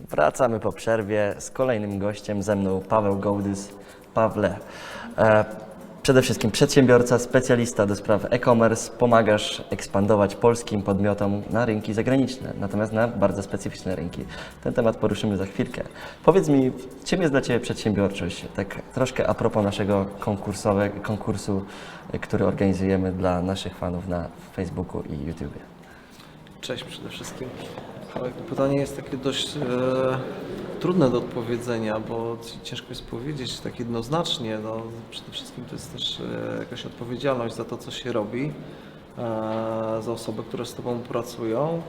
Wracamy po przerwie z kolejnym gościem, ze mną Paweł Gołdys. Pawle, e, przede wszystkim przedsiębiorca, specjalista do spraw e-commerce, pomagasz ekspandować polskim podmiotom na rynki zagraniczne, natomiast na bardzo specyficzne rynki. Ten temat poruszymy za chwilkę. Powiedz mi, czym jest dla Ciebie przedsiębiorczość? Tak troszkę a propos naszego konkursowego, konkursu, e, który organizujemy dla naszych fanów na Facebooku i YouTubie. Cześć przede wszystkim. Ale Pytanie jest takie dość e, trudne do odpowiedzenia, bo ci- ciężko jest powiedzieć tak jednoznacznie. No, przede wszystkim to jest też e, jakaś odpowiedzialność za to, co się robi, e, za osoby, które z Tobą pracują.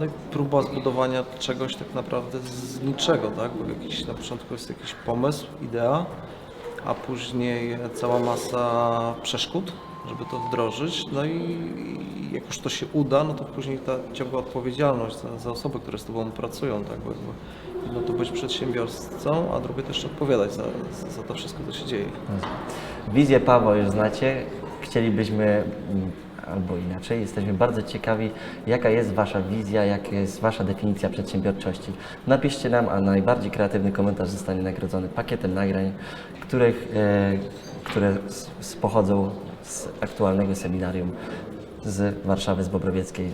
No i próba zbudowania czegoś tak naprawdę z niczego, tak? Bo jakiś, na początku jest jakiś pomysł, idea, a później cała masa przeszkód, żeby to wdrożyć. No i jak już to się uda, no to później ta ciągła odpowiedzialność za, za osoby, które z Tobą pracują, tak? Bo jedno to być przedsiębiorcą, a drugie też odpowiadać za, za to wszystko, co się dzieje. Wizję Pawła już znacie. Chcielibyśmy, mm, albo inaczej, jesteśmy bardzo ciekawi, jaka jest Wasza wizja, jaka jest Wasza definicja przedsiębiorczości. Napiszcie nam, a najbardziej kreatywny komentarz zostanie nagrodzony pakietem nagrań, których, e, które z, z pochodzą z aktualnego seminarium z Warszawy, z Bobrowieckiej.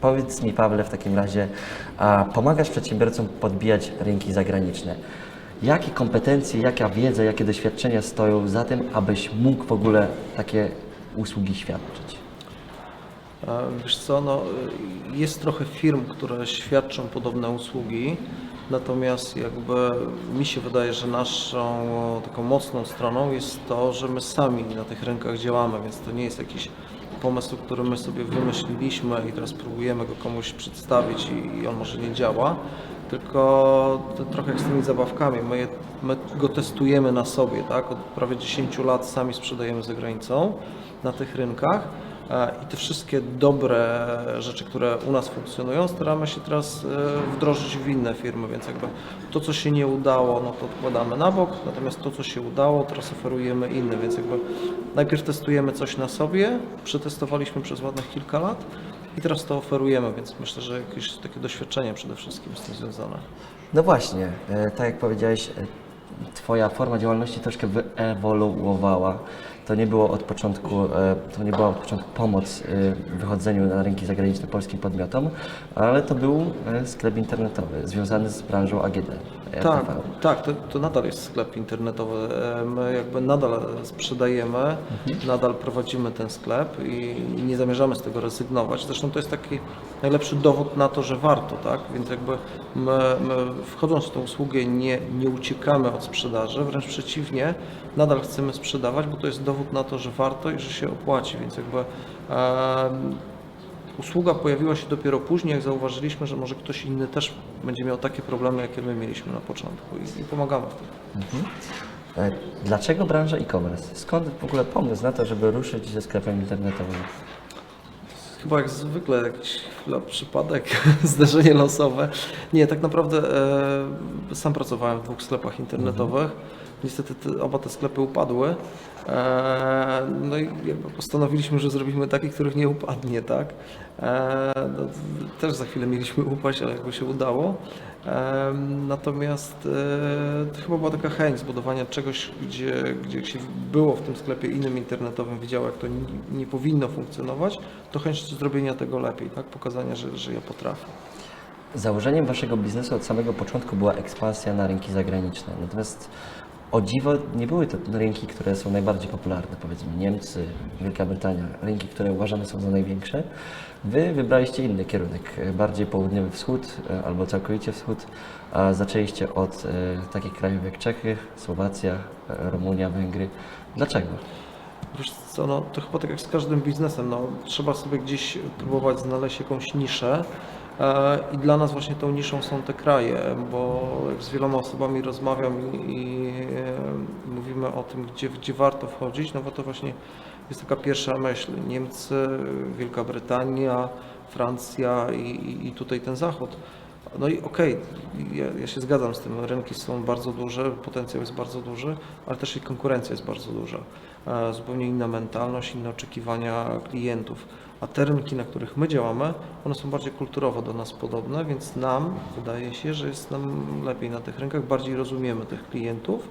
Powiedz mi, Pawle, w takim razie, a pomagasz przedsiębiorcom podbijać rynki zagraniczne. Jakie kompetencje, jaka wiedza, jakie doświadczenia stoją za tym, abyś mógł w ogóle takie usługi świadczyć? Wiesz co, no, jest trochę firm, które świadczą podobne usługi, natomiast jakby mi się wydaje, że naszą taką mocną stroną jest to, że my sami na tych rynkach działamy, więc to nie jest jakiś pomysł, który my sobie wymyśliliśmy i teraz próbujemy go komuś przedstawić i, i on może nie działa, tylko trochę jak z tymi zabawkami, my, je, my go testujemy na sobie, tak? Od prawie 10 lat sami sprzedajemy za granicą na tych rynkach. E, I te wszystkie dobre rzeczy, które u nas funkcjonują, staramy się teraz e, wdrożyć w inne firmy, więc jakby to, co się nie udało, no to odkładamy na bok, natomiast to, co się udało, teraz oferujemy innym, więc jakby najpierw testujemy coś na sobie, przetestowaliśmy przez ładnych kilka lat i teraz to oferujemy, więc myślę, że jakieś takie doświadczenie przede wszystkim z tym związane. No właśnie, e, tak jak powiedziałeś, Twoja forma działalności troszkę wyewoluowała. To nie było od początku, e, to nie była od początku pomoc e, w wychodzeniu na rynki zagraniczne polskim podmiotom, ale to był e, sklep internetowy związany z branżą AGD. Tak, RTV. tak, to, to nadal jest sklep internetowy. E, My jakby nadal sprzedajemy, nadal prowadzimy ten sklep i nie zamierzamy z tego rezygnować. Zresztą to jest taki najlepszy dowód na to, że warto, tak? Więc jakby my, my wchodząc w tę usługę nie, nie uciekamy od sprzedaży, wręcz przeciwnie, nadal chcemy sprzedawać, bo to jest dowód na to, że warto i że się opłaci, więc jakby Usługa pojawiła się dopiero później, jak zauważyliśmy, że może ktoś inny też będzie miał takie problemy, jakie my mieliśmy na początku i, i pomagamy w tym. E, Dlaczego branża e-commerce? Skąd w ogóle pomysł na to, żeby ruszyć ze sklepem internetowym? Chyba jak zwykle jakiś przypadek, zdarzenie losowe. Nie, tak naprawdę e, sam pracowałem w dwóch sklepach internetowych. Niestety te, oba te sklepy upadły. E, no i postanowiliśmy, że zrobimy taki, których nie upadnie, tak? E, no, też za chwilę mieliśmy upaść, ale jakby się udało. Natomiast e, chyba była taka chęć zbudowania czegoś, gdzie, gdzie się było w tym sklepie innym internetowym, widziało jak to nie, nie powinno funkcjonować, to chęć zrobienia tego lepiej, tak? Pokazania, że, że ja potrafię. Założeniem waszego biznesu od samego początku była ekspansja na rynki zagraniczne. Natomiast o dziwo nie były to rynki, które są najbardziej popularne, powiedzmy Niemcy, Wielka Brytania, rynki, które uważane są za największe. Wy wybraliście inny kierunek, bardziej południowy wschód e, albo całkowicie wschód, a zaczęliście od e, takich krajów jak Czechy, Słowacja, e, Rumunia, Węgry. Dlaczego? Wiesz co, no, to chyba tak jak z każdym biznesem, no, trzeba sobie gdzieś próbować znaleźć jakąś niszę i dla nas właśnie tą niszą są te kraje, bo z wieloma osobami rozmawiam i, i e, mówimy o tym, gdzie, gdzie warto wchodzić, no bo to właśnie jest taka pierwsza myśl. Niemcy, Wielka Brytania, Francja i, i- tutaj ten Zachód. No i okej, ja, ja się zgadzam z tym, rynki są bardzo duże, potencjał jest bardzo duży, ale też i konkurencja jest bardzo duża. E, Zupełnie inna mentalność, inne oczekiwania klientów. A te rynki, na których my działamy, one są bardziej kulturowo do nas podobne, więc nam wydaje się, że jest nam lepiej na tych rynkach, bardziej rozumiemy tych klientów,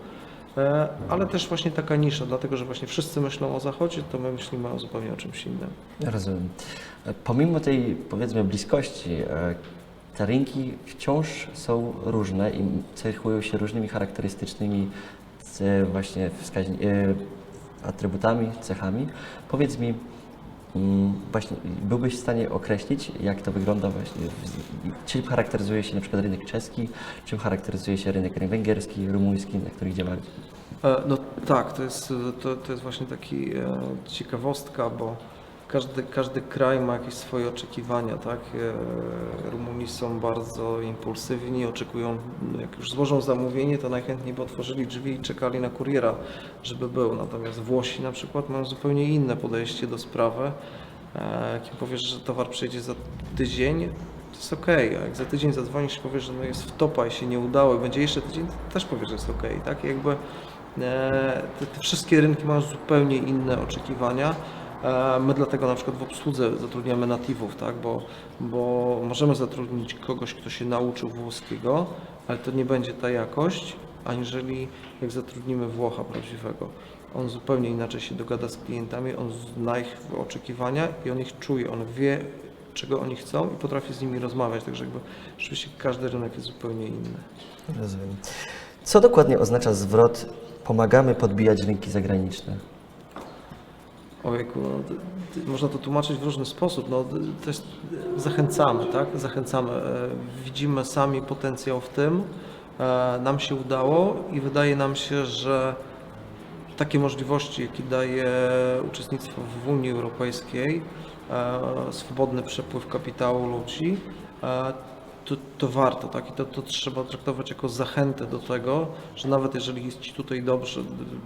e, ale też właśnie taka nisza, dlatego że właśnie wszyscy myślą o zachodzie, to my myślimy o zupełnie o czymś innym. Rozumiem. E, Pomimo tej, powiedzmy, bliskości, e, te rynki wciąż są różne i cechują się różnymi charakterystycznymi właśnie wskaźni- atrybutami, cechami. Powiedz mi, właśnie byłbyś w stanie określić, jak to wygląda właśnie, czym charakteryzuje się na przykład rynek czeski, czym charakteryzuje się rynek węgierski, rumuński, na których działacie? E, No tak, to jest, to, to jest właśnie taki e, ciekawostka, bo każdy, każdy kraj ma jakieś swoje oczekiwania, tak? E, Rumuni są bardzo impulsywni, oczekują, jak już złożą zamówienie, to najchętniej by otworzyli drzwi i czekali na kuriera, żeby był. Natomiast Włosi na przykład mają zupełnie inne podejście do sprawy. E, Jak im powiesz, że towar przyjdzie za tydzień, to jest okej, a jak za tydzień zadzwonisz i powiesz, że no jest w topa i się nie udało i będzie jeszcze tydzień, to też powiesz, że jest okej, tak? Jakby e, te, te wszystkie rynki mają zupełnie inne oczekiwania. E, My dlatego na przykład w obsłudze zatrudniamy natywów, tak? bo, bo możemy zatrudnić kogoś, kto się nauczył włoskiego, ale to nie będzie ta jakość, aniżeli jak zatrudnimy Włocha prawdziwego. On zupełnie inaczej się dogada z klientami, on zna ich oczekiwania i on ich czuje, on wie, czego oni chcą i potrafi z nimi rozmawiać, także jakby rzeczywiście każdy rynek jest zupełnie inny. Rozumiem. Co dokładnie oznacza zwrot pomagamy podbijać rynki zagraniczne? Ojejku, no, można to tłumaczyć w różny sposób. No, jest, zachęcamy, tak? Zachęcamy. E, Widzimy sami potencjał w tym. E, Nam się udało i wydaje nam się, że takie możliwości, jakie daje uczestnictwo w Unii Europejskiej, e, swobodny przepływ kapitału ludzi, to, to warto, tak? I to, to trzeba traktować jako zachętę do tego, że nawet jeżeli jest Ci tutaj dobrze,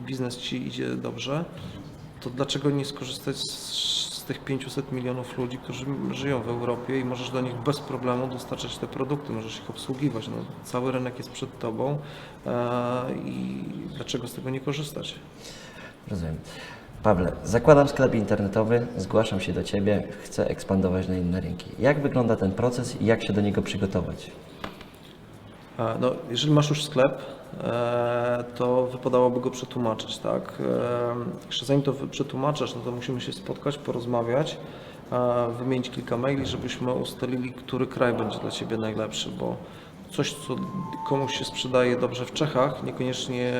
biznes Ci idzie dobrze, to dlaczego nie skorzystać z, tych 500 milionów ludzi, którzy żyją w Europie i możesz do nich bez problemu dostarczać te produkty, możesz ich obsługiwać. No, cały rynek jest przed Tobą e, i dlaczego z tego nie korzystać? Rozumiem. Pawle, zakładam sklep internetowy, zgłaszam się do Ciebie, chcę ekspandować na inne rynki. Jak wygląda ten proces i jak się do niego przygotować? No, jeżeli masz już sklep, e, to wypadałoby go przetłumaczyć, tak? E, Jeszcze zanim to przetłumaczysz, no to musimy się spotkać, porozmawiać, wymienić kilka maili, żebyśmy ustalili, który kraj będzie dla Ciebie najlepszy, bo coś, co komuś się sprzedaje dobrze w Czechach, niekoniecznie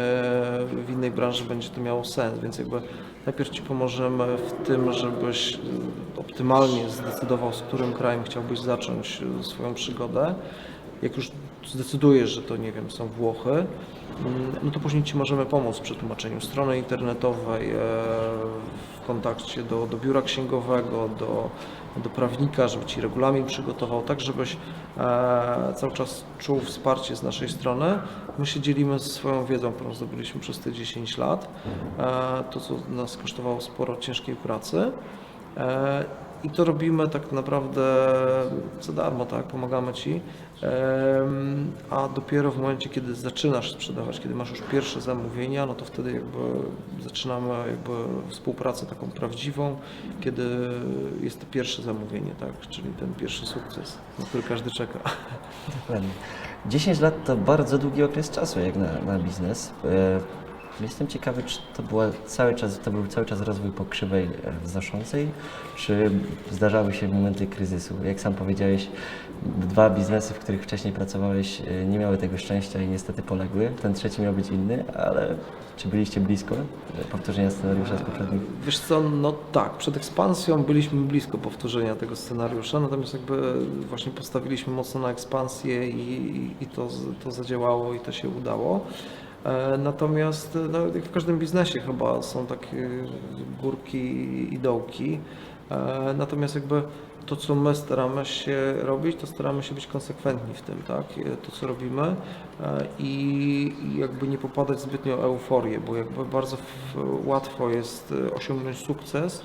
w innej branży będzie to miało sens, więc jakby najpierw Ci pomożemy w tym, żebyś optymalnie zdecydował, z którym krajem chciałbyś zacząć swoją przygodę. Jak już zdecydujesz, że to nie wiem, są Włochy, mm, no to później Ci możemy pomóc w przetłumaczeniu strony internetowej, e, w kontakcie do, do biura księgowego, do, do prawnika, żeby Ci regulamin przygotował, tak żebyś e, cały czas czuł wsparcie z naszej strony. My się dzielimy swoją wiedzą, którą zdobyliśmy przez te 10 lat, e, to co nas kosztowało sporo ciężkiej pracy. E, I to robimy tak naprawdę za darmo, tak? Pomagamy Ci. A dopiero w momencie, kiedy zaczynasz sprzedawać, kiedy masz już pierwsze zamówienia, no to wtedy jakby zaczynamy jakby współpracę taką prawdziwą, kiedy jest to pierwsze zamówienie, tak? Czyli ten pierwszy sukces, na który każdy czeka. Dokładnie. 10 lat to bardzo długi okres czasu jak na, na biznes. Jestem ciekawy, czy to, była cały czas, to był cały czas rozwój po krzywej e, wznoszącej, czy zdarzały się momenty kryzysu? Jak sam powiedziałeś, dwa biznesy, w których wcześniej pracowałeś, e, nie miały tego szczęścia i niestety poległy. Ten trzeci miał być inny, ale czy byliście blisko e, powtórzenia scenariusza z poprzednich? Wiesz co, no tak, przed ekspansją byliśmy blisko powtórzenia tego scenariusza, natomiast jakby właśnie postawiliśmy mocno na ekspansję i, i to, to zadziałało i to się udało. E, Natomiast no, jak w każdym biznesie chyba są takie górki i dołki. E, Natomiast jakby to, co my staramy się robić, to staramy się być konsekwentni w tym, tak? E, To, co robimy i jakby nie popadać zbytnio euforię, bo jakby bardzo łatwo jest osiągnąć sukces,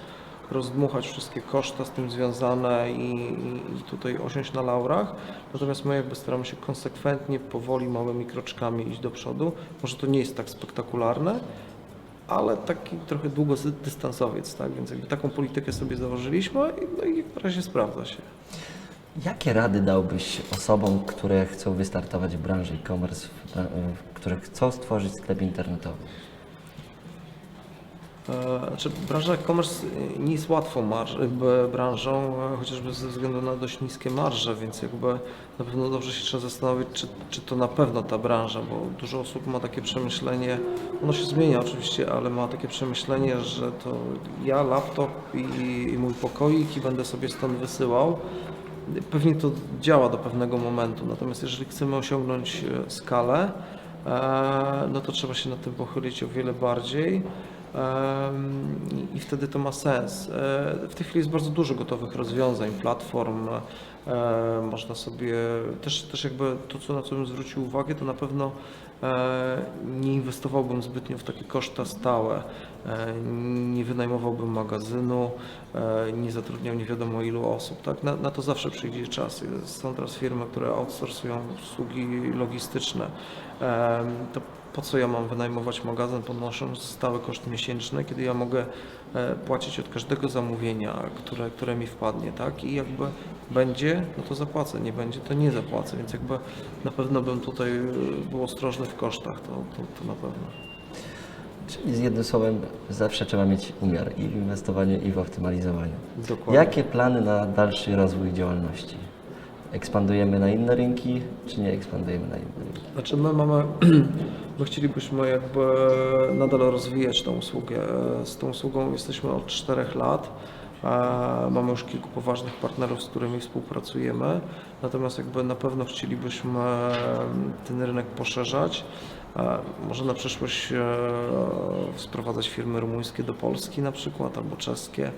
rozdmuchać wszystkie koszta z tym związane i, i, tutaj osiąść na laurach. Natomiast my jakby staramy się konsekwentnie, powoli, małymi kroczkami iść do przodu. Może to nie jest tak spektakularne, ale taki trochę długodystansowiec, tak? Więc jakby taką politykę sobie założyliśmy i, no i w razie sprawdza się. Jakie rady dałbyś osobom, które chcą wystartować w branży e-commerce, które chcą stworzyć sklep internetowy? E, Znaczy, branża e-commerce nie jest łatwą branżą, e, chociażby ze względu na dość niskie marże, więc jakby na pewno dobrze się trzeba zastanowić, czy, czy to na pewno ta branża, bo dużo osób ma takie przemyślenie, ono się zmienia oczywiście, ale ma takie przemyślenie, że to ja, laptop i, i mój pokoik i będę sobie stąd wysyłał. Pewnie to działa do pewnego momentu, natomiast jeżeli chcemy osiągnąć e, skalę, no to trzeba się nad tym pochylić o wiele bardziej. I- wtedy to ma sens. E, W tej chwili jest bardzo dużo gotowych rozwiązań, platform. e, Można sobie też, też jakby to, co na co bym zwrócił uwagę, to na pewno e, nie inwestowałbym zbytnio w takie koszta stałe. Nie wynajmowałbym magazynu, nie zatrudniał nie wiadomo ilu osób. Tak? Na, na to zawsze przyjdzie czas. Są teraz firmy, które outsourcują usługi logistyczne. To po co ja mam wynajmować magazyn, podnosząc stałe koszt miesięczny, kiedy ja mogę e, płacić od każdego zamówienia, które, które mi wpadnie, tak? I jakby będzie, no to zapłacę, nie będzie, to nie zapłacę, więc jakby na pewno bym tutaj e, był ostrożny w kosztach, to, to, to na pewno. Czyli z jednym słowem, zawsze trzeba mieć umiar i w inwestowaniu, i w optymalizowaniu. Dokładnie. Jakie plany na dalszy rozwój działalności? Ekspandujemy na inne rynki, czy nie ekspandujemy na inne rynki? Znaczy my mamy, my chcielibyśmy jakby nadal rozwijać tą usługę. Z tą usługą jesteśmy od 4 lat. E, Mamy już kilku poważnych partnerów, z którymi współpracujemy. Natomiast jakby na pewno chcielibyśmy ten rynek poszerzać. E, Może na przyszłość e, sprowadzać firmy rumuńskie do Polski na przykład, albo czeskie.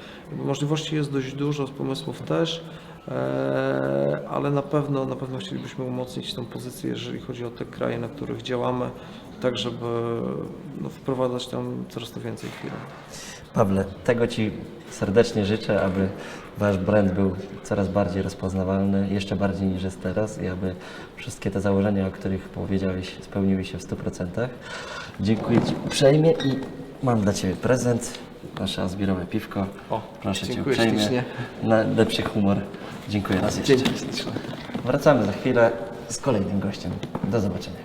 Możliwości jest dość dużo, pomysłów też. E, ale na pewno, na pewno chcielibyśmy umocnić tą pozycję, jeżeli chodzi o te kraje, na których działamy, tak żeby no, wprowadzać tam coraz to więcej firm. Pawle, tego Ci serdecznie życzę, aby Wasz brand był coraz bardziej rozpoznawalny, jeszcze bardziej niż jest teraz i aby wszystkie te założenia, o których powiedziałeś, spełniły się w 100%. Dziękuję Ci uprzejmie i mam dla Ciebie prezent, nasze azbirowe piwko. O, Proszę Cię dziękuję uprzejmie, ślicznie. na lepszy humor. Dziękuję raz jeszcze. Dzięki śliczne. Wracamy za chwilę z kolejnym gościem. Do zobaczenia.